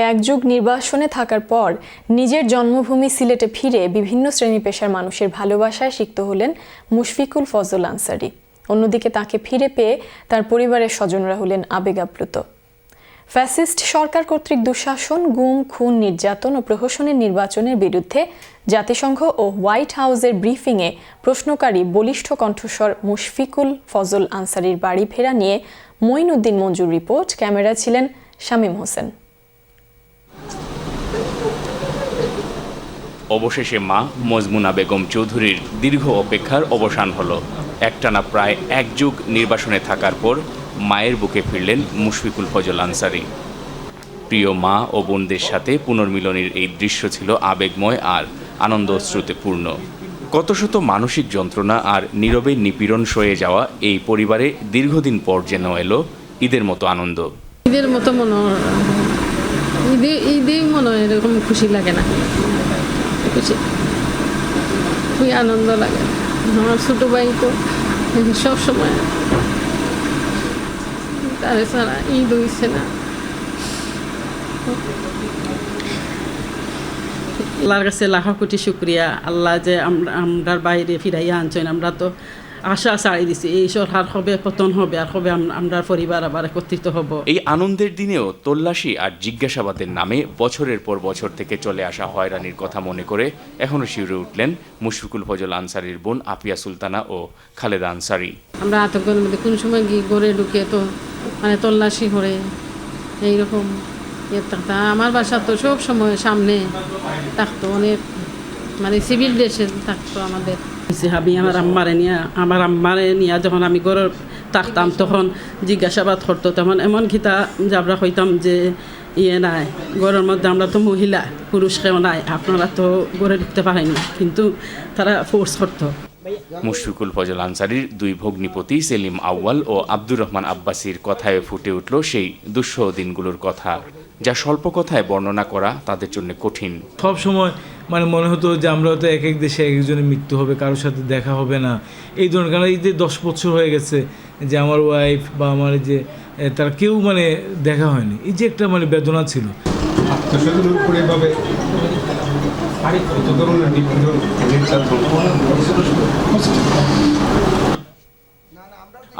প্রায় এক যুগ নির্বাসনে থাকার পর নিজের জন্মভূমি সিলেটে ফিরে বিভিন্ন শ্রেণি পেশার মানুষের ভালোবাসায় সিক্ত হলেন মুশফিকুল ফজল আনসারি। অন্যদিকে তাকে ফিরে পেয়ে তার পরিবারের স্বজনরা হলেন আবেগাপ্লুত ফ্যাসিস্ট সরকার কর্তৃক দুঃশাসন, গুম, খুন, নির্যাতন ও প্রহসনের নির্বাচনের বিরুদ্ধে জাতিসংঘ ও হোয়াইট হাউসের ব্রিফিংয়ে প্রশ্নকারী বলিষ্ঠ কণ্ঠস্বর মুশফিকুল ফজল আনসারির বাড়ি ফেরা নিয়ে মঈনুদ্দিন মঞ্জুর রিপোর্ট। ক্যামেরা ছিলেন শামীম হোসেন। অবশেষে মা মজমুনা বেগম চৌধুরীর দীর্ঘ অপেক্ষার অবসান হলো। একটানা প্রায় এক যুগ নির্বাসনে থাকার পর মায়ের বুকে ফিরলেন মুশফিকুল ফজল আনসারি। প্রিয় মা ও বোনদের সাথে পুনর্মিলনের এই দৃশ্য ছিল আবেগময় আর আনন্দ অশ্রুতে পূর্ণ কত শত মানসিক যন্ত্রণা আর নীরবে নিপীড়ন সয়ে যাওয়া এই পরিবারে দীর্ঘদিন পর যেন এলো ঈদের মতো আনন্দ। ঈদের মতো মনে ঈদে ঈদেই মনে হয় এরকম খুশি লাগে না। খুশি খুবই আনন্দ লাগে। আমার ছোটো ভাই তো সব সময়। তারে ছাড়া ঈদ হইছে না। আল্লাহর কাছে লাখো কোটি শুক্রিয়া। আল্লাহ যে আমরা আমরার বাইরে ফিরাইয়া আনছেন আমরা তো আশা ছাড়ি দিছি এই সরকার হবে পতন হবে আর হবে আমরা পরিবার আবার একত্রিত হব। এই আনন্দের দিনেও তল্লাশি আর জিজ্ঞাসাবাদের নামে বছরের পর বছর থেকে চলে আসা হয়রানির কথা মনে করে এখনও শিউরে উঠলেন মুশফিকুল ফজল আনসারির বোন আপিয়া সুলতানা ও খালেদা আনসারি। আমরা আতঙ্কের মধ্যে কোন সময় গিয়ে গড়ে ঢুকে তো মানে তল্লাশি করে এইরকম আমার বাসা তো সব সময় সামনে থাকতো অনেক মানে সিভিল ড্রেসে থাকতো আমাদের। আমি আমার আম্মারে নিয়ে, আমার আম্মারে নিয়ে যখন আমি গড়ে থাকতাম, তখন জিজ্ঞাসাবাদ করতো, তখন এমন খিতা যে আমরা হইতাম যে ইয়ে নাই গড়ের মধ্যে আমরা তো মহিলা পুরুষ কেউ নাই, আপনারা তো গড়ে ঢুকতে পারেন। কিন্তু তারা ফোর্স করতো। মুশফিকুল ফজল আনসারির দুই ভগ্নিপতি সেলিম আউয়াল ও আব্দুর রহমান আব্বাসির কথায় ফুটে উঠল সেই দুঃসহ দিনগুলোর কথা। যা স্বল্প কথায় বর্ণনা করা তাদের জন্য কঠিন। সব সময় মানে মনে হতো যে আমরা হয়তো এক এক দেশে এক একজনের মৃত্যু হবে কারোর সাথে দেখা হবে না। এই ধরনের কারণ এই যে দশ বছর হয়ে গেছে যে আমার ওয়াইফ বা আমার যে তারা কেউ মানে দেখা হয়নি। এই যে একটা মানে বেদনা ছিল। আত্মস্বজনের উপরে এভাবে কত ধরনের নিপীড়ন নির্যাতন?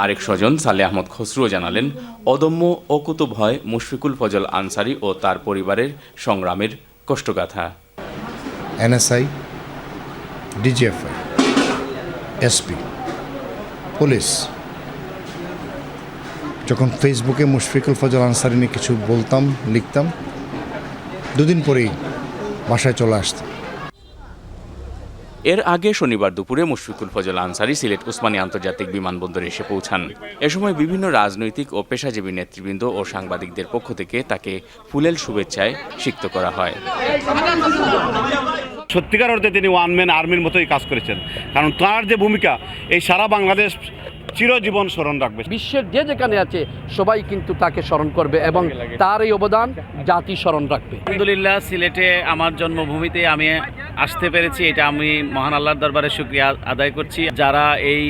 আরেক স্বজন সালে আহমদ খসরুও জানালেন, অদম্য অকুত ভয় মুশফিকুল ফজল আনসারি ও তার পরিবারের সংগ্রামের কষ্টগাথা। NSI, DGFI, SP, police. যখন ফেসবুকে মুশফিকুল ফজল আনসারি নিয়ে কিছু বলতাম, লিখতাম, দুদিন পরেই বাসায় চলে আসতাম। এর আগে শনিবার দুপুরে মুশফিকুল ফজল আনসারি সিলেট উসমানী আন্তর্জাতিক বিমানবন্দরে এসে পৌঁছান। এ সময় বিভিন্ন রাজনৈতিক ও পেশাজীবী নেতৃবৃন্দ ও সাংবাদিকদের পক্ষ থেকে তাকে ফুলেল শুভেচ্ছায় সিক্ত করা হয়। সত্যিকার অর্থে তিনি ওয়ান ম্যান আর্মির মতোই কাজ করেছেন। কারণ তার যে ভূমিকা এই সারা বাংলাদেশ চিরজীবন স্মরণ রাখবে। বিশ্বের যে যেখানে আছে সবাই কিন্তু তাকে স্মরণ করবে এবং তার এই অবদান জাতি স্মরণ রাখবে। আলহামদুলিল্লাহ সিলেটে আমার জন্মভূমিতে আমি আসতে পেরেছি, এটা আমি মহান আল্লাহর দরবারে শুক্রিয়া আদায় করছি। যারা এই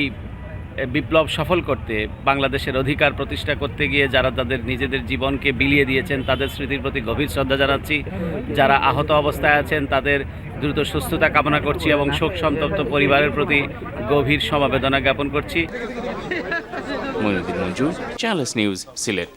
বিপ্লব সফল করতে, বাংলাদেশের অধিকার প্রতিষ্ঠা করতে গিয়ে যারা তাদের নিজেদের জীবনকে বিলিয়ে দিয়েছেন, তাদের স্মৃতির প্রতি গভীর শ্রদ্ধা জানাচ্ছি। যারা আহত অবস্থায় আছেন, তাদের দ্রুত সুস্থতা কামনা করছি এবং শোক সন্তপ্ত পরিবারের প্রতি গভীর সমবেদনা জ্ঞাপন করছি। নিউজ সিলেট